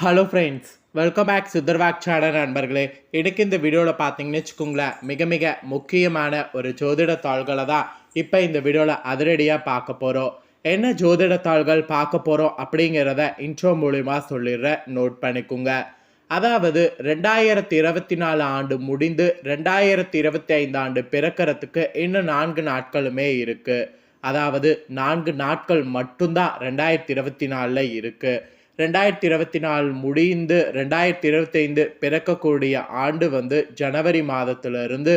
Hello friends welcome back Siddharvak channel நண்பர்களே. எனக்கு இந்த வீடியோவில் பார்த்தீங்கன்னு வச்சுக்கோங்களேன் மிக மிக முக்கியமான ஒரு ஜோதிட தாள்களை தான் இப்போ இந்த வீடியோவில் அதிரடியாக பார்க்க போகிறோம் என்ன ஜோதிட தாள்கள் பார்க்க போகிறோம் அப்படிங்கிறத இன்ட்ரோ மூலிமா சொல்லிடுறேன். நோட் பண்ணிக்கோங்க. அதாவது ரெண்டாயிரத்தி இருபத்தி நாலு ஆண்டு முடிந்து ரெண்டாயிரத்தி இருபத்தி ஐந்து ஆண்டு பிறக்கிறதுக்கு இன்னும் நான்கு நாட்களுமே இருக்குது அதாவது நான்கு நாட்கள் மட்டும்தான் ரெண்டாயிரத்தி இருபத்தி நாலில் இருக்குது ரெண்டாயிரத்தி இருபத்தி நாலு முடிந்து ரெண்டாயிரத்தி இருபத்தைந்து பிறக்கக்கூடிய ஆண்டு வந்து ஜனவரி மாதத்திலிருந்து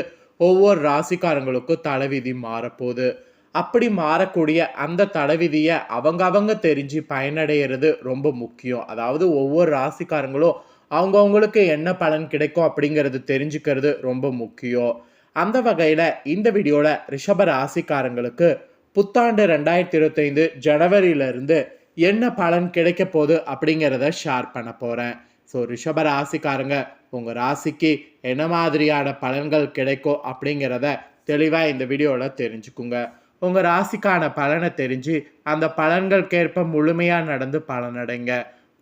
ஒவ்வொரு ராசிக்காரங்களுக்கும் தலைவிதி மாறப்போகுது. அப்படி மாறக்கூடிய அந்த தலைவிதியை அவங்க அவங்க தெரிஞ்சு பயனடைகிறது ரொம்ப முக்கியம். அதாவது ஒவ்வொரு ராசிக்காரங்களும் அவங்கவுங்களுக்கு என்ன பலன் கிடைக்கும் அப்படிங்கிறது தெரிஞ்சுக்கிறது ரொம்ப முக்கியம். அந்த வகையில் இந்த வீடியோவில் ரிஷப ராசிக்காரங்களுக்கு புத்தாண்டு ரெண்டாயிரத்தி இருபத்தைந்து ஜனவரியிலிருந்து என்ன பலன் கிடைக்க போகுது அப்படிங்கிறத ஷேர் பண்ண போகிறேன் ஸோ ரிஷப ராசிக்காரங்க உங்கள் ராசிக்கு என்ன மாதிரியான பலன்கள் கிடைக்கும் அப்படிங்கிறத தெளிவாக இந்த வீடியோவில் தெரிஞ்சுக்குங்க. உங்கள் ராசிக்கான பலனை தெரிஞ்சு அந்த பலன்களுக்கேற்ப முழுமையாக நடந்து பலனடைங்க.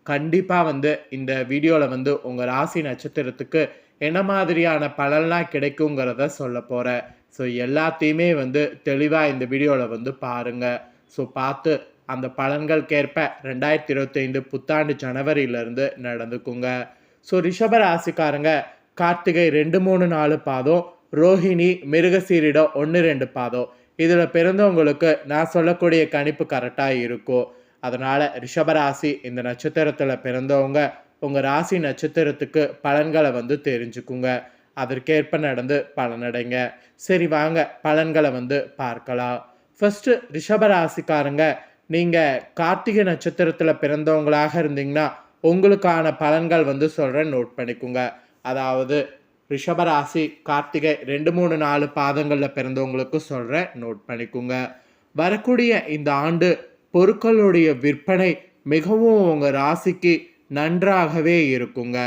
கண்டிப்பாக வந்து இந்த வீடியோவில் வந்து உங்கள் ராசி நட்சத்திரத்துக்கு என்ன மாதிரியான பலன்லாம் கிடைக்குங்கிறத சொல்ல போகிறேன் ஸோ எல்லாத்தையுமே வந்து தெளிவாக இந்த வீடியோவில் வந்து பாருங்கள் ஸோ பார்த்து அந்த பலன்களுக்கேற்ப ரெண்டாயிரத்தி இருபத்தைந்து புத்தாண்டு ஜனவரியிலேருந்து நடந்துக்குங்க. ஸோ ரிஷப ராசிக்காரங்க கார்த்திகை ரெண்டு மூணு நாலு பாதம் ரோஹிணி மிருகசீரிடம் ஒன்று ரெண்டு பாதம். இதில் பிறந்தவங்களுக்கு நான் சொல்லக்கூடிய கணிப்பு கரெக்டாக இருக்கும். அதனால் ரிஷபராசி இந்த நட்சத்திரத்தில் பிறந்தவங்க உங்கள் ராசி நட்சத்திரத்துக்கு பலன்களை வந்து தெரிஞ்சுக்குங்க. அதற்கேற்ப நடந்து பலனடைங்க. சரி வாங்க பலன்களை வந்து பார்க்கலாம். ஃபஸ்ட்டு ரிஷபராசிக்காரங்க நீங்கள் கார்த்திகை நட்சத்திரத்தில் பிறந்தவங்களாக இருந்தீங்கன்னா உங்களுக்கான பலன்கள் வந்து சொல்கிறேன் நோட் பண்ணிக்கோங்க. அதாவது ரிஷபராசி கார்த்திகை ரெண்டு மூணு நாலு பாதங்களில் பிறந்தவங்களுக்கு சொல்கிறேன் நோட் பண்ணிக்கோங்க. வரக்கூடிய இந்த ஆண்டு பொருட்களுடைய விற்பனை மிகவும் உங்கள் ராசிக்கு நன்றாகவே இருக்குங்க.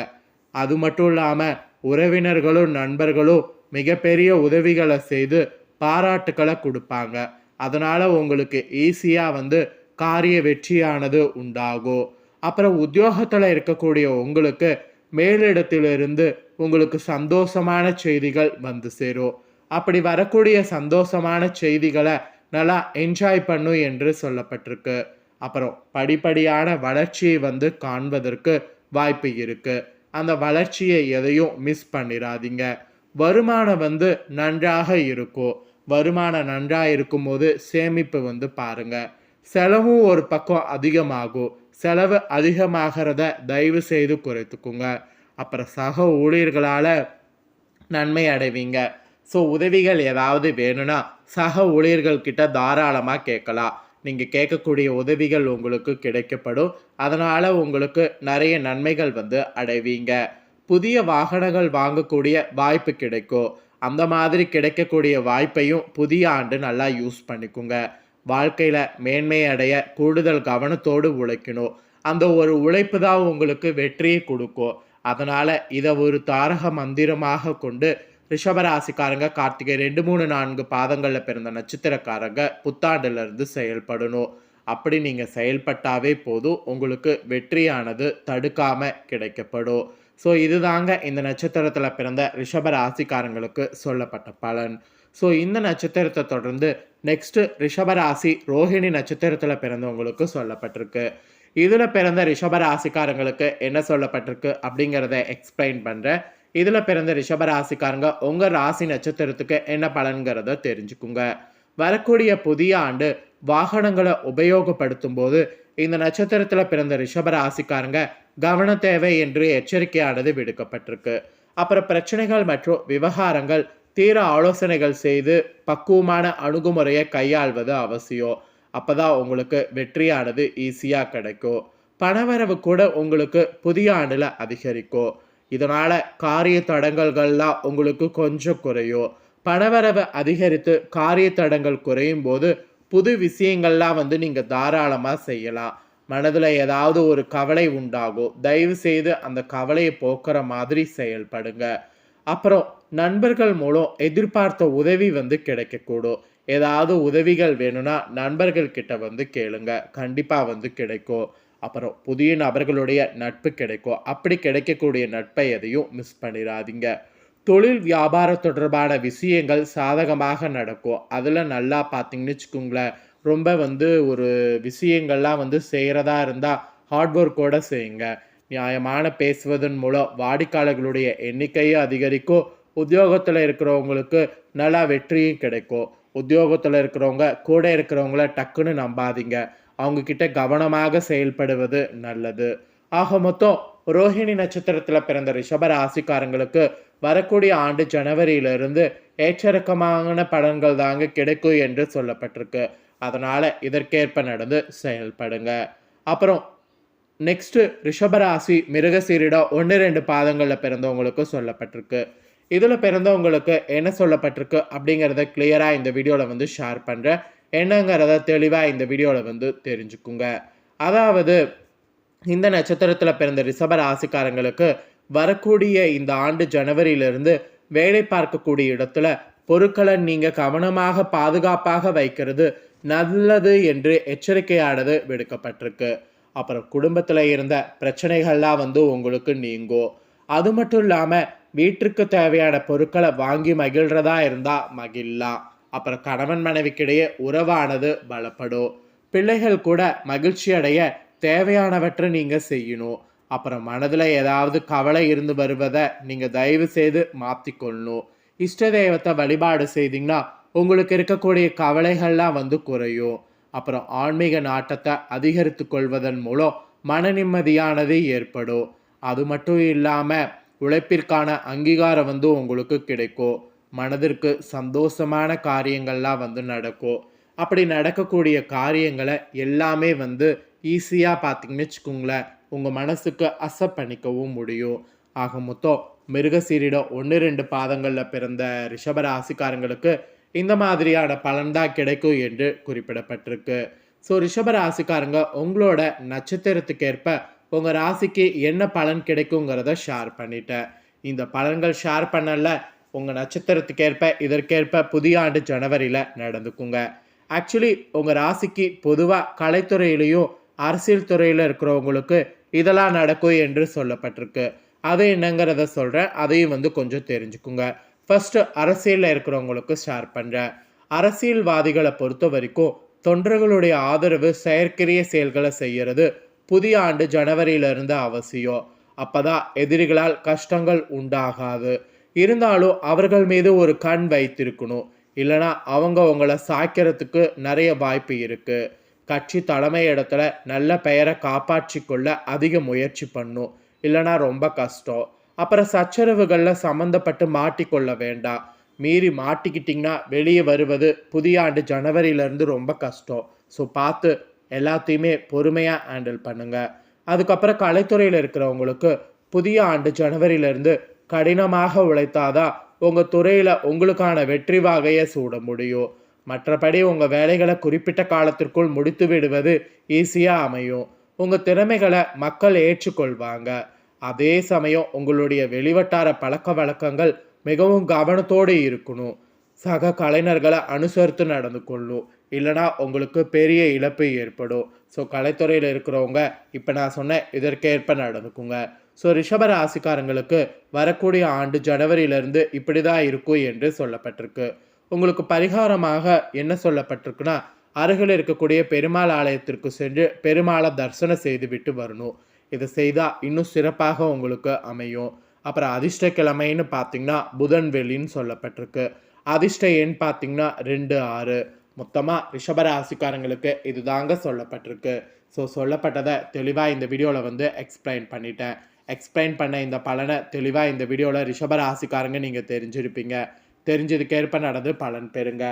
அது மட்டும் இல்லாமல் உறவினர்களும் நண்பர்களும் மிகப்பெரிய உதவிகளை செய்து பாராட்டுக்களை கொடுப்பாங்க. அதனால் உங்களுக்கு ஈஸியாக வந்து காரிய வெற்றியானது உண்டாகும் அப்புறம் உத்தியோகத்தில் இருக்கக்கூடிய உங்களுக்கு மேலிடத்திலிருந்து உங்களுக்கு சந்தோஷமான செய்திகள் வந்து சேரும் அப்படி வரக்கூடிய சந்தோஷமான செய்திகளை நல்லா என்ஜாய் பண்ணும் என்று சொல்லப்பட்டிருக்கு. அப்புறம் படிப்படியான வளர்ச்சியை வந்து காண்பதற்கு வாய்ப்பு இருக்குது அந்த வளர்ச்சியை எதையும் மிஸ் பண்ணிடாதீங்க வருமானம் வந்து நன்றாக இருக்கும் வருமானம் நன்றாக இருக்கும்போது சேமிப்பு வந்து பாருங்கள் செலவும் ஒரு பக்கம் அதிகமாகும். செலவு அதிகமாகிறத தயவு செய்து குறைத்துக்குங்க. அப்புறம் சக ஊழியர்களால் நன்மை அடைவீங்க. ஸோ உதவிகள் ஏதாவது வேணும்னா சக ஊழியர்கள்கிட்ட தாராளமாக கேட்கலாம். நீங்கள் கேட்கக்கூடிய உதவிகள் உங்களுக்கு கிடைக்கப்படும். அதனால் உங்களுக்கு நிறைய நன்மைகள் வந்து அடைவீங்க. புதிய வாகனங்கள் வாங்கக்கூடிய வாய்ப்பு கிடைக்கும். அந்த மாதிரி கிடைக்கக்கூடிய வாய்ப்பையும் புதிய ஆண்டு நல்லா யூஸ் பண்ணிக்கோங்க. வாழ்க்கையில் மேன்மை அடைய கூடுதல் கவனத்தோடு உழைக்கணும். அந்த ஒரு உழைப்பு தான் உங்களுக்கு வெற்றியை கொடுக்கும். அதனால் இதை ஒரு தாரக மந்திரமாக கொண்டு ரிஷபராசிக்காரங்க கார்த்திகை ரெண்டு மூணு நான்கு பாதங்களில் பிறந்த நட்சத்திரக்காரங்க புத்தாண்டுலேருந்து செயல்படணும். அப்படி நீங்கள் செயல்பட்டாவே போதும். உங்களுக்கு வெற்றியானது தடுக்காமல் கிடைக்கப்படும். ஸோ இதுதாங்க இந்த நட்சத்திரத்தில் பிறந்த ரிஷப ராசிக்காரங்களுக்கு சொல்லப்பட்ட பலன். ஸோ இந்த நட்சத்திரத்தை தொடர்ந்து நெக்ஸ்ட்டு ரிஷபராசி ரோஹிணி நட்சத்திரத்தில் பிறந்தவங்களுக்கு சொல்லப்பட்டிருக்கு. இதில் பிறந்த ரிஷபராசிக்காரங்களுக்கு என்ன சொல்லப்பட்டிருக்கு அப்படிங்கிறத எக்ஸ்பிளைன் பண்ணுறேன் இதில் பிறந்த ரிஷபராசிக்காரங்க உங்கள் ராசி நட்சத்திரத்துக்கு என்ன பலன்கிறத தெரிஞ்சுக்குங்க. வரக்கூடிய புதிய ஆண்டு வாகனங்களை உபயோகப்படுத்தும் போது இந்த நட்சத்திரத்தில் பிறந்த ரிஷபராசிக்காரங்க கவன தேவை என்று எச்சரிக்கையானது விடுக்கப்பட்டிருக்கு. அப்புறம் பிரச்சனைகள் மற்றும் விவகாரங்கள் தீர ஆலோசனைகள் செய்து பக்குவமான அணுகுமுறையை கையாள்வது அவசியம். அப்பதான் உங்களுக்கு வெற்றியானது ஈஸியாக கிடைக்கும். பணவரவு கூட உங்களுக்கு புதிய ஆண்டில் அதிகரிக்கும். இதனால் காரிய தடங்கல்கள்லாம் உங்களுக்கு கொஞ்சம் குறையும். பணவரவு அதிகரித்து காரிய தடங்கள் குறையும் போது புது விஷயங்கள்லாம் வந்து நீங்கள் தாராளமாக செய்யலாம். மனதில் ஏதாவது ஒரு கவலை உண்டாகும் தயவு செய்து அந்த கவலையை போக்குற மாதிரி செயல்படுங்க. அப்புறம் நண்பர்கள் மூலம் எதிர்பார்த்த உதவி வந்து கிடைக்கக்கூடும். ஏதாவது உதவிகள் வேணும்னா நண்பர்கள் கிட்ட வந்து கேளுங்க. கண்டிப்பாக வந்து கிடைக்கும். அப்புறம் புதிய நபர்களுடைய நட்பு கிடைக்கும். அப்படி கிடைக்கக்கூடிய நட்பை எதையும் மிஸ் பண்ணிடாதீங்க. தொழில் வியாபாரம் தொடர்பான விஷயங்கள் சாதகமாக நடக்கும். அதில் நல்லா பார்த்தீங்கன்னு வச்சுக்கோங்களேன் ரொம்ப வந்து ஒரு விஷயங்கள்லாம் வந்து செய்கிறதா இருந்தால் ஹார்ட் ஒர்க்கோடு செய்யுங்க. நியாயமான பேசுவதன் மூலம் வாடிக்கையாளர்களுடைய எண்ணிக்கையும் அதிகரிக்கும். உத்தியோகத்தில் இருக்கிறவங்களுக்கு நல்லா வெற்றியும் கிடைக்கும். உத்தியோகத்தில் இருக்கிறவங்க கூட இருக்கிறவங்கள டக்குன்னு நம்பாதீங்க. அவங்கக்கிட்ட கவனமாக செயல்படுவது நல்லது. ஆக மொத்தம் ரோஹிணி நட்சத்திரத்தில் பிறந்த ரிஷப ராசிக்காரங்களுக்கு வரக்கூடிய ஆண்டு ஜனவரியிலிருந்து ஏற்றிறக்கமான பலன்கள் தாங்க கிடைக்கும் என்று சொல்லப்பட்டிருக்கு. அதனால் இதற்கேற்ப நடந்து செயல்படுங்க. அப்புறம் நெக்ஸ்ட்டு ரிஷபராசி மிருகசீரிடம் ஒன்று ரெண்டு பாதங்களில் பிறந்தவங்களுக்கு சொல்லப்பட்டிருக்கு. இதில் பிறந்தவங்களுக்கு என்ன சொல்லப்பட்டிருக்கு அப்படிங்கிறத கிளியராக இந்த வீடியோவில் வந்து ஷேர் பண்ணுறேன் என்னங்கிறத தெளிவாக இந்த வீடியோவில் வந்து தெரிஞ்சுக்குங்க. அதாவது இந்த நட்சத்திரத்தில் பிறந்த ரிஷப ராசிக்காரங்களுக்கு வரக்கூடிய இந்த ஆண்டு ஜனவரியிலிருந்து வேலை பார்க்கக்கூடிய இடத்துல பொருட்களை நீங்கள் கவனமாக பாதுகாப்பாக வைக்கிறது நல்லது என்று எச்சரிக்கையானது விடுக்கப்பட்டிருக்கு. அப்புறம் குடும்பத்தில் இருந்த பிரச்சனைகள்லாம் வந்து உங்களுக்கு நீங்கும் அது மட்டும் இல்லாமல் வீட்டிற்கு தேவையான பொருட்களை வாங்கி மகிழ்றதா இருந்தால் மகிழலாம். அப்புறம் கணவன் மனைவிக்கிடையே உறவானது பலப்படும். பிள்ளைகள் கூட மகிழ்ச்சி அடைய தேவையானவற்றை நீங்கள் செய்யணும். அப்புறம் மனதில் ஏதாவது கவலை இருந்து வருவதை நீங்கள் தயவு செய்து மாற்றிக்கொள்ளணும் இஷ்ட தெய்வத்தை வழிபாடு செய்தீங்கன்னா உங்களுக்கு இருக்கக்கூடிய கவலைகள்லாம் வந்து குறையும். அப்புறம் ஆன்மீக நாட்டத்தை அதிகரித்து கொள்வதன் மூலம் மன நிம்மதியானது ஏற்படும். அது மட்டும் இல்லாமல் உழைப்பிற்கான அங்கீகாரம் வந்து உங்களுக்கு கிடைக்கும். மனதிற்கு சந்தோஷமான காரியங்கள்லாம் வந்து நடக்கும். அப்படி நடக்கக்கூடிய காரியங்களை எல்லாமே வந்து ஈஸியாக பார்த்தீங்கன்னு வச்சுக்கோங்களேன். உங்கள் மனசுக்கு அசப் பண்ணிக்கவும் முடியும். ஆக மொத்தம் மிருகசீரிடம் ஒன்று ரெண்டு பாதங்களில் பிறந்த ரிஷப ராசிக்காரங்களுக்கு இந்த மாதிரியான பலன்தான் கிடைக்கும் என்று குறிப்பிடப்பட்டிருக்கு. ஸோ ரிஷப ராசிக்காரங்க உங்களோட நட்சத்திரத்துக்கேற்ப உங்கள் ராசிக்கு என்ன பலன் கிடைக்குங்கிறத ஷேர் பண்ணிட்டேன். இந்த பலன்கள் ஷேர் பண்ணல உங்கள் நட்சத்திரத்துக்கேற்ப இதற்கேற்ப புதிய ஆண்டு ஜனவரியில் நடந்துக்குங்க. ஆக்சுவலி உங்கள் ராசிக்கு பொதுவாக கலைத்துறையிலையும் அரசியல் துறையில் இருக்கிறவங்களுக்கு இதெல்லாம் நடக்கும் என்று சொல்லப்பட்டிருக்கு. அது என்னங்கிறத சொல்கிறேன் அதையும் வந்து கொஞ்சம் தெரிஞ்சுக்குங்க. ஃபஸ்ட்டு அரசியலில் இருக்கிறவங்களுக்கு ஷேர் பண்ணுறேன் அரசியல்வாதிகளை பொறுத்த வரைக்கும் தொண்டர்களுடைய ஆதரவு செயற்கரிய செயல்களை செய்கிறது புதிய ஆண்டு ஜனவரியிலிருந்து அவசியம். அப்பதான் எதிரிகளால் கஷ்டங்கள் உண்டாகாது. இருந்தாலும் அவர்கள் மீது ஒரு கண் வைத்திருக்கணும். இல்லைனா அவங்க உங்களை சாய்க்கிறதுக்கு நிறைய வாய்ப்பு இருக்குது கட்சி தலைமை இடத்துல நல்ல பெயரை காப்பாற்றிக்கொள்ள அதிக முயற்சி பண்ணும். இல்லைனா ரொம்ப கஷ்டம். அப்புறம் சச்சரவுகளில் சம்மந்தப்பட்டு மாட்டிக்கொள்ள வேண்டாம். மீறி மாட்டிக்கிட்டிங்கன்னா வெளியே வருவது புதிய ஆண்டு ஜனவரியிலேருந்து ரொம்ப கஷ்டம். ஸோ பார்த்து எல்லாத்தையுமே பொறுமையாக ஹேண்டில் பண்ணுங்கள் அதுக்கப்புறம் கலைத்துறையில் இருக்கிறவங்களுக்கு புதிய ஆண்டு ஜனவரியிலேருந்து கடினமாக உழைத்தாதான் உங்கள் துறையில் உங்களுக்கான வெற்றி வாகையை சூட முடியும். மற்றபடி உங்கள் வேலைகளை குறிப்பிட்ட காலத்திற்குள் முடித்து விடுவது ஈஸியாக அமையும். உங்கள் திறமைகளை மக்கள் ஏற்றுக்கொள்வாங்க. அதே சமயம் உங்களுடைய வெளிவட்டார பழக்க வழக்கங்கள் மிகவும் கவனத்தோடு இருக்கணும். சக கலைஞர்களை அனுசரித்து நடந்து கொள்ளும். இல்லைனா உங்களுக்கு பெரிய இழப்பு ஏற்படும். ஸோ கலைத்துறையில் இருக்கிறவங்க இப்போ நான் சொன்னேன் இதற்கேற்ப நடந்துக்குங்க. ஸோ ரிஷப ராசிக்காரங்களுக்கு வரக்கூடிய ஆண்டு ஜனவரியிலிருந்து இப்படி தான் இருக்கும் என்று சொல்லப்பட்டிருக்கு. உங்களுக்கு பரிகாரமாக என்ன சொல்லப்பட்டிருக்குன்னா அருகில் இருக்கக்கூடிய பெருமாள் ஆலயத்திற்கு சென்று பெருமாளை தரிசனம் செய்துவிட்டு வரணும். இதை செய்தால் இன்னும் சிறப்பாக உங்களுக்கு அமையும். அப்புறம் அதிர்ஷ்ட கிழமைன்னு பார்த்தீங்கன்னா புதன் வெள்ளின்னு சொல்லப்பட்டிருக்கு. அதிர்ஷ்ட எண் பார்த்தீங்கன்னா ரெண்டு ஆறு. மொத்தமாக ரிஷபராசிக்காரங்களுக்கு இது தாங்க சொல்லப்பட்டிருக்கு. ஸோ சொல்லப்பட்டதை தெளிவாக இந்த வீடியோவில் வந்து எக்ஸ்பிளைன் பண்ணிட்டேன். எக்ஸ்பிளைன் பண்ண இந்த பலனை தெளிவாக இந்த வீடியோவில் ரிஷபராசிக்காரங்க நீங்கள் தெரிஞ்சிருப்பீங்க. தெரிஞ்சதுக்கேற்ப நடந்து பலன் பெறுங்க.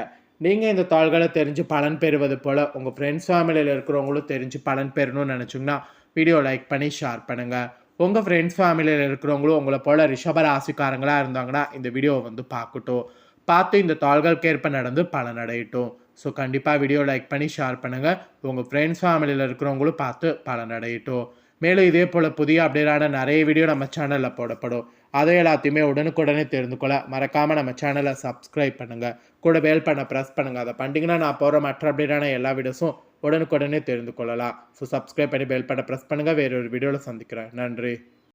நீங்கள் இந்த தாள்களை தெரிஞ்சு பலன் பெறுவது போல் உங்கள் ஃப்ரெண்ட்ஸ் ஃபேமிலியில் இருக்கிறவங்களும் தெரிஞ்சு பலன் பெறணும்னு நினச்சிங்கன்னா வீடியோ லைக் பண்ணி ஷேர் பண்ணுங்கள் உங்கள் ஃப்ரெண்ட்ஸ் ஃபேமிலியில் இருக்கிறவங்களும் உங்களை போல் ரிஷப ராசிக்காரங்களாக இருந்தாங்கன்னா இந்த வீடியோவை வந்து பார்க்கட்டும். பார்த்து இந்த தாள்களுக்கேற்ப நடந்து பலனடையட்டும் ஸோ கண்டிப்பாக வீடியோ லைக் பண்ணி ஷேர் பண்ணுங்கள் உங்கள் ஃப்ரெண்ட்ஸ் ஃபேமிலியில் இருக்கிறவங்களும் பார்த்து பலனடையட்டும் மேலும் இதே போல் புதிய அப்டேட்டான நிறைய வீடியோ நம்ம சேனலில் போடப்படும். அதை எல்லாத்தையுமே உடனுக்குடனே தெரிந்து கொள்ள மறக்காமல் நம்ம சேனலை சப்ஸ்கிரைப் பண்ணுங்கள் கூட வேல் பண்ண ப்ரெஸ் பண்ணுங்கள் அதை பண்ணிங்கன்னா நான் போகிற மற்ற அப்டேட்டான எல்லா வீடியோஸும் உடனுக்குடனே தெரிந்து கொள்ளலாம். ஸோ சப்ஸ்கிரைப் பண்ணி பெல் பண்ண ப்ரெஸ் பண்ணுங்கள் வேறொரு வீடியோவில் சந்திக்கிறேன். நன்றி.